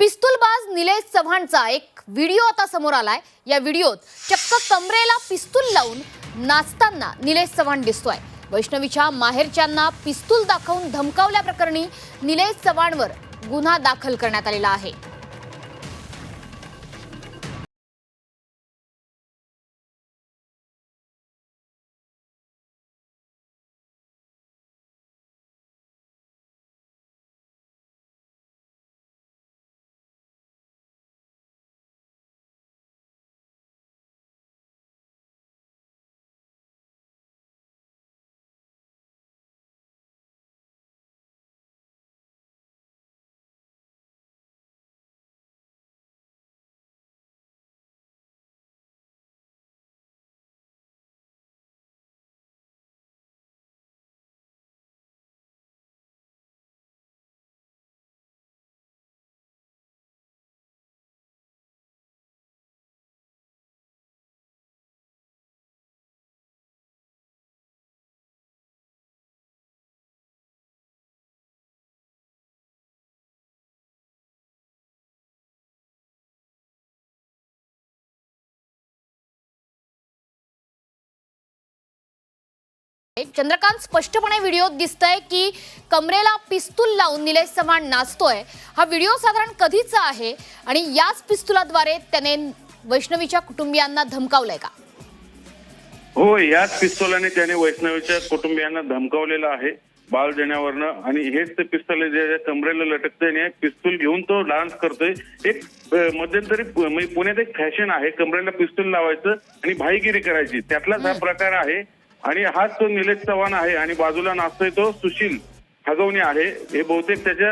पिस्तूलबाज निलेश चव्हाणचा एक व्हिडिओ आता समोर आलाय. या व्हिडिओत चक्क कमरेला पिस्तूल लावून नाचताना निलेश चव्हाण दिसतोय. वैष्णवीच्या माहेरच्यांना पिस्तूल दाखवून धमकावल्याप्रकरणी निलेश चव्हाणवर गुन्हा दाखल करण्यात आलेला आहे. चंद्रकांत स्पष्टपणे व्हिडिओत दिसतंय की कमरेला पिस्तूल लावून निलेश चव्हाण नाचतोय. हा व्हिडिओ साधारण कधीचा आहे आणि याच पिस्तुलाद्वारे त्याने वैष्णवीच्या कुटुंबियांना धमकावलंय का? हो याच पिस्तोलाने त्याने वैष्णवीच्या कुटुंबियांना धमकावलेलं आहे बाळ देण्यावरनं आणि हेच ते पिस्तूल जे कमरेला लटकतंय आणि पिस्तूल घेऊन तो डान्स करतोय. एक मध्यंतरी म्हणजे पुण्यात एक फॅशन आहे कमरेला पिस्तूल लावायचं आणि भाईगिरी करायची. त्यातलाच हा प्रकार आहे. आणि हाच तो निलेश चव्हाण आहे आणि बाजूला नाचतोय तो सुशील हगवणे आहे. हे बहुतेक त्याच्या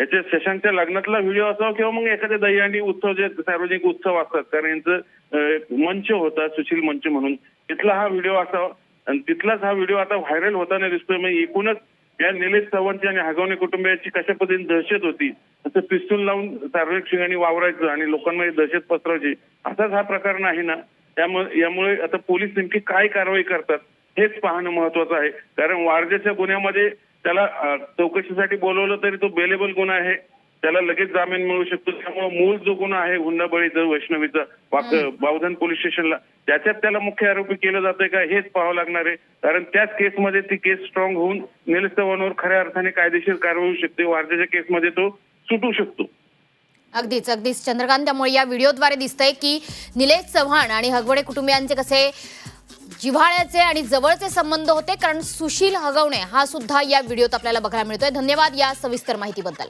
याच्या शशांकच्या लग्नातला व्हिडिओ असावा किंवा मग एखाद्या दहीहंडी उत्सव जे सार्वजनिक उत्सव असतात. कारण यांचं मंच होता सुशील मंच म्हणून. तिथला हा व्हिडिओ असावा. आणि तिथलाच हा व्हिडिओ आता व्हायरल होताना दिसतोय. मग एकूणच या निलेश चव्हाणची आणि हगवणे कुटुंबियाची कशा पद्धतीने दहशत होती असं पिस्तूल लावून सार्वजनिक ठिकाणी वावरायचं आणि लोकांमध्ये दहशत पसरवायची असाच हा प्रकार नाही ना? त्यामुळे यामुळे आता पोलीस नेमकी काय कारवाई करतात हेच पाहणं महत्वाचं आहे. कारण वारजेच्या गुन्ह्यामध्ये त्याला चौकशीसाठी बोलवलं तरी तो बेलेबल गुन्हा आहे. त्याला लगेच जामीन मिळू शकतो. त्यामुळे मूळ जो गुन्हा आहे हुंडाबळीचा वैष्णवीचा वाक बावधन पोलीस स्टेशनला त्याच्यात त्याला मुख्य आरोपी केलं जातंय का हेच पाहावं लागणार आहे. कारण त्याच केसमध्ये ती केस स्ट्रॉंग होऊन निलेश चव्हाणवर खऱ्या अर्थाने कायदेशीर कारवाई होऊ शकते. वारजेच्या केसमध्ये तो सुटू शकतो. अगदीच अगदीच. चंद्रकांत त्यामुळे या व्हिडिओद्वारे दिसतंय की निलेश चव्हाण आणि हगवडे कुटुंबियांचे कसे जिव्हाळ्याचे आणि जवळचे संबंध होते कारण सुशील हगवणे हा सुद्धा या व्हिडिओत आपल्याला बघायला मिळतोय. धन्यवाद या सविस्तर माहितीबद्दल.